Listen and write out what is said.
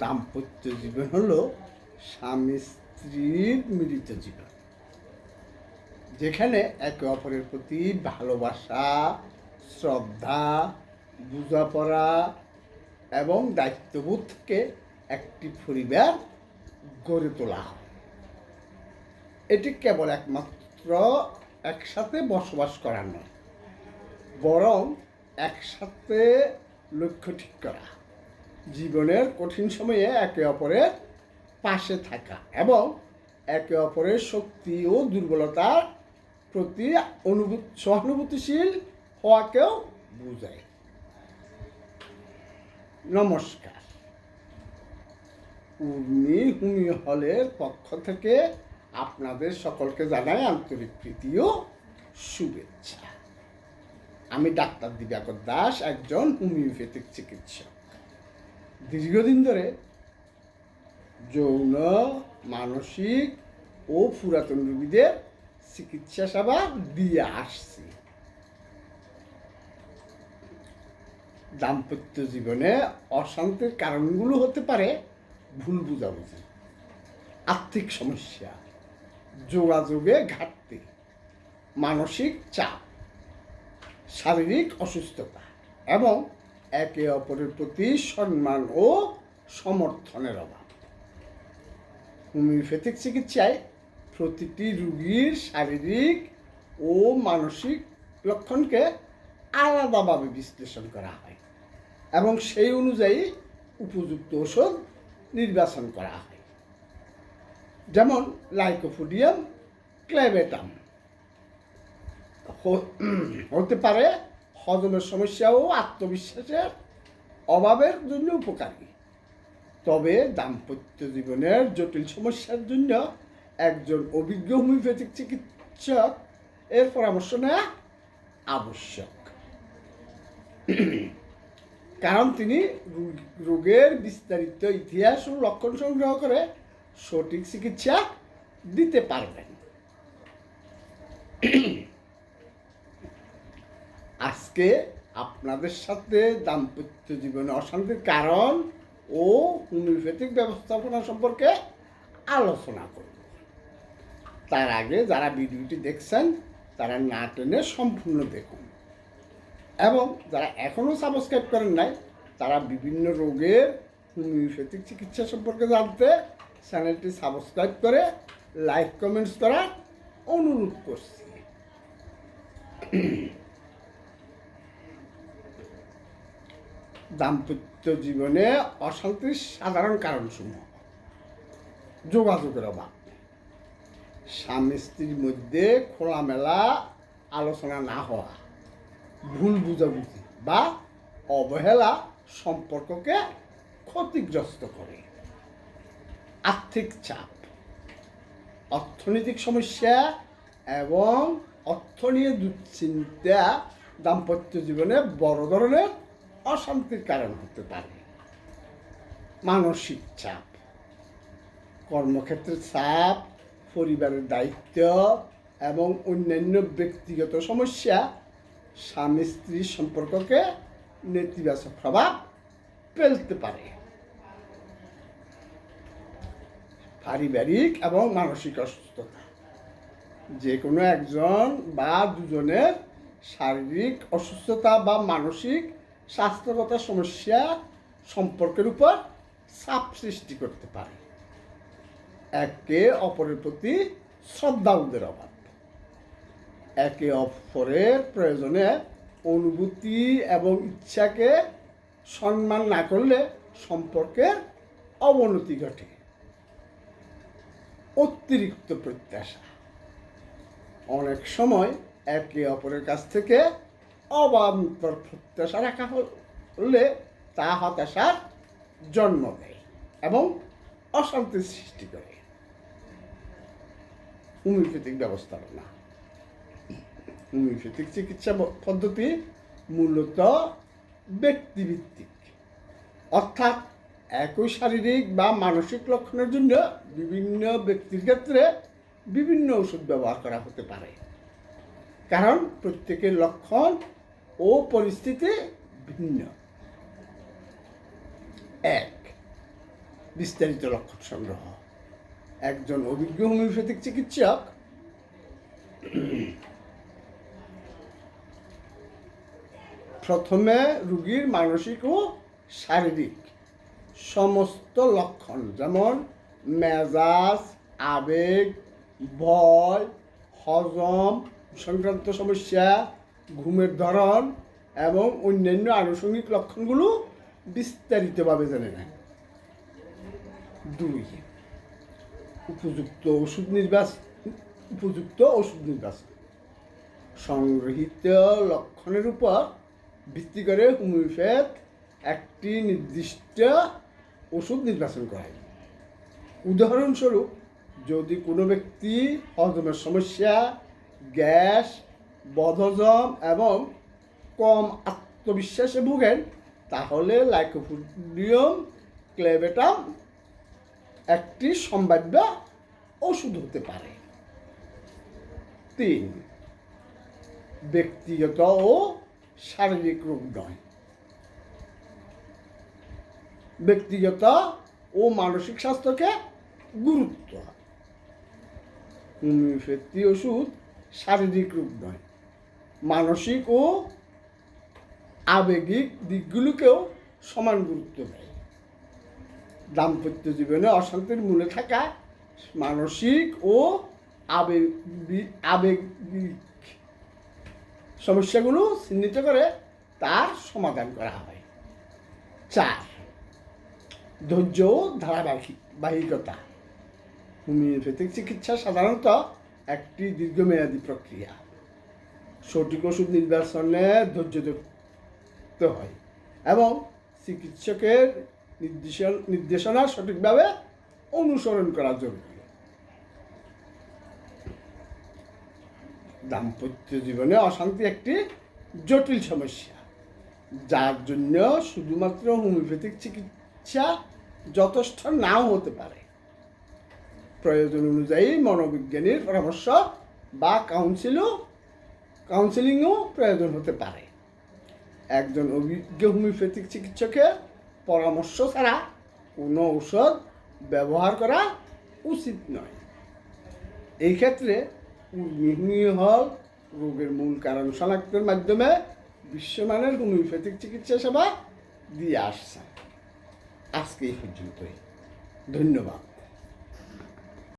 দাম্পত্য জীবন হলো স্বামী স্ত্রীর মিলিত জীবন, যেখানে একে অপরের প্রতি ভালোবাসা, শ্রদ্ধা, বোঝাপড়া এবং দায়িত্ববোধকে একটি পরিবার গড়ে তোলা হয়। এটি কেবল একমাত্র একসাথে বসবাস করা নয়, বরং একসাথে লক্ষ্য ঠিক করা। জীবনের কঠিন সময়ে একে অপরের পাশে থাকা এবং একে অপরের শক্তি ও দুর্বলতার প্রতি অনুভূতি, সহানুভূতিশীল হওয়াকেও বোঝায়। নমস্কার। উর্মি হুমি হলের পক্ষ থেকে আপনাদের সকলকে জানাই আন্তরিক প্রীতি ও শুভেচ্ছা। আমি ডাক্তার দিবাকর দাস, একজন হোমিওপ্যাথিক চিকিৎসক। দীর্ঘদিন ধরে যৌন, মানসিক ও পুরাতন রোগীদের চিকিৎসা সেবা দিয়ে আসছি। দাম্পত্য জীবনে অশান্তির কারণগুলো হতে পারে ভুল বুঝাবুঝি, আর্থিক সমস্যা, যোগাযোগে ঘাটতি, মানসিক চাপ, শারীরিক অসুস্থতা এবং একে অপরের প্রতি সম্মান ও সমর্থনের অভাব। হোমিওপ্যাথিক চিকিৎসায় প্রতিটি রুগীর শারীরিক ও মানসিক লক্ষণকে আলাদাভাবে বিশ্লেষণ করা হয় এবং সেই অনুযায়ী উপযুক্ত ওষুধ নির্বাচন করা হয়। যেমন লাইকোফোডিয়াম ক্লেবেটাম। হ- হতে পারে হজমের সমস্যা ও আত্মবিশ্বাসের অভাবের জন্য উপকারী। তবে দাম্পত্য জীবনের জটিল সমস্যার জন্য একজন অভিজ্ঞ হোমিওপ্যাথিক চিকিৎসক এর পরামর্শ নেওয়া আবশ্যক। কারণ তিনি রোগ- রোগের বিস্তারিত ইতিহাস ও লক্ষণ সংগ্রহ করে সঠিক চিকিৎসা দিতে পারবেন। আজকে আপনাদের সাথে দাম্পত্য জীবনে অশান্তির কারণ ও হোমিওপ্যাথিক ব্যবস্থাপনা সম্পর্কে আলোচনা করব। তার আগে যারা ভিডিওটি দেখছেন, তারা না টেনে সম্পূর্ণ দেখুন। এবং যারা এখনও সাবস্ক্রাইব করেন নাই, তারা বিভিন্ন রোগের হোমিওপ্যাথিক চিকিৎসা সম্পর্কে জানতে চ্যানেলটি সাবস্ক্রাইব করে লাইক, কমেন্টস করার অনুরোধ করছি। দাম্পত্য জীবনে অশান্তির সাধারণ কারণসমূহ। যোগাযোগের অভাব। স্বামী স্ত্রীর মধ্যে খোলামেলা আলোচনা না হওয়া, ভুল বুঝাবুঝি বা অবহেলা সম্পর্ককে ক্ষতিগ্রস্ত করে। আর্থিক চাপ, অর্থনৈতিক সমস্যা এবং অর্থ নিয়ে দুশ্চিন্তা দাম্পত্য জীবনে বড় ধরনের অশান্তির কারণ হতে পারে। মানসিক চাপ, কর্মক্ষেত্রের চাপ, পরিবারের দায়িত্ব এবং অন্যান্য ব্যক্তিগত সমস্যা, স্বামী স্ত্রীর সম্পর্ককে নেতিবাচক প্রভাব ফেলতে পারে। পারিবারিক এবং মানসিক অসুস্থতা যে কোনো একজন বা দুজনের শারীরিক অসুস্থতা বা মানসিক স্বাস্থ্যগত সমস্যা সম্পর্কের উপর চাপ সৃষ্টি করতে পারে। একে অপরের প্রতি শ্রদ্ধাবোধের অভাব। একে অপরের প্রয়োজনে অনুভূতি এবং ইচ্ছাকে সম্মান না করলে সম্পর্কের অবনতি ঘটে। অতিরিক্ত প্রত্যাশা। অনেক সময় একে অপরের কাছ থেকে অবান্তর প্রত্যাশা রাখা হলে তা হতাশার জন্ম দেয় এবং অশান্তির সৃষ্টি করে। হোমিওপ্যাথিক ব্যবস্থাপনা হোমিওপ্যাথিক চিকিৎসা পদ্ধতি মূলত ব্যক্তিভিত্তিক। অর্থাৎ একই শারীরিক বা মানসিক লক্ষণের জন্য বিভিন্ন ব্যক্তির ক্ষেত্রে বিভিন্ন ওষুধ ব্যবহার করা হতে পারে। কারণ প্রত্যেকের লক্ষণ ও পরিস্থিতি ভিন্ন। এক, বিস্তারিত লক্ষণ সংগ্রহ। একজন অভিজ্ঞ হোমিওপ্যাথিক চিকিৎসক। প্রথমে রোগীর মানসিক ও শারীরিক সমস্ত লক্ষণ যেমন মেজাজ, আবেগ, ভয়, হজম, সংক্রান্ত সমস্যা ঘুমের ধরন এবং অন্যান্য আনুষঙ্গিক লক্ষণগুলো বিস্তারিতভাবে জেনে নেয়। দুই, উপযুক্ত ওষুধ নির্বাচন উপযুক্ত ওষুধ নির্বাচন। সংগৃহীত লক্ষণের উপর ভিত্তি করে হোমিওপ্যাথ একটি নির্দিষ্ট ওষুধ নির্বাচন করায় উদাহরণস্বরূপ, যদি কোনো ব্যক্তি হজমের সমস্যা, গ্যাস বদহজম এবং কম আত্মবিশ্বাসে ভোগেন, তাহলে লাইকোফুডিয়াম ক্লেবেটাম একটি সম্ভাব্য ওষুধ হতে পারে। তিন, ব্যক্তিগত ও শারীরিক রোগ নয়। ব্যক্তিগত ও মানসিক স্বাস্থ্যকে গুরুত্ব। হোমিওপ্যাথি ওষুধ শারীরিক রোগ নয়। মানসিক ও আবেগিক দিকগুলোকেও সমান গুরুত্ব দেয়। দাম্পত্য জীবনে অশান্তির মূলে থাকা মানসিক ও আবেগ, আবেগিক সমস্যাগুলো চিহ্নিত করে তার সমাধান করা হয়। চার, ধৈর্য ও ধারাবাহিকতা হোমিওপ্যাথিক চিকিৎসা সাধারণত একটি দীর্ঘমেয়াদী প্রক্রিয়া। সঠিক ওষুধ নির্বাচনে ধৈর্য ধরতে হয় এবং চিকিৎসকের নির্দেশন নির্দেশনা সঠিকভাবে অনুসরণ করা জরুরি। দাম্পত্য জীবনে অশান্তি একটি জটিল সমস্যা, যার জন্য শুধুমাত্র হোমিওপ্যাথিক চিকিৎসা যথেষ্ট নাও হতে পারে। প্রয়োজন অনুযায়ী মনোবিজ্ঞানীর পরামর্শ বা কাউন্সিলও কাউন্সিলিংও প্রয়োজন হতে পারে। একজন অভিজ্ঞ হোমিওপ্যাথিক চিকিৎসকের পরামর্শ ছাড়া কোনো ঔষধ ব্যবহার করা উচিত নয়। এই ক্ষেত্রে উর্মিহুমি হল রোগের মূল কারণ শনাক্তের মাধ্যমে বিশ্বমানের হোমিওপ্যাথিক চিকিৎসা সেবা দিয়ে আসছে। আজকে এই পর্যন্তই। ধন্যবাদ।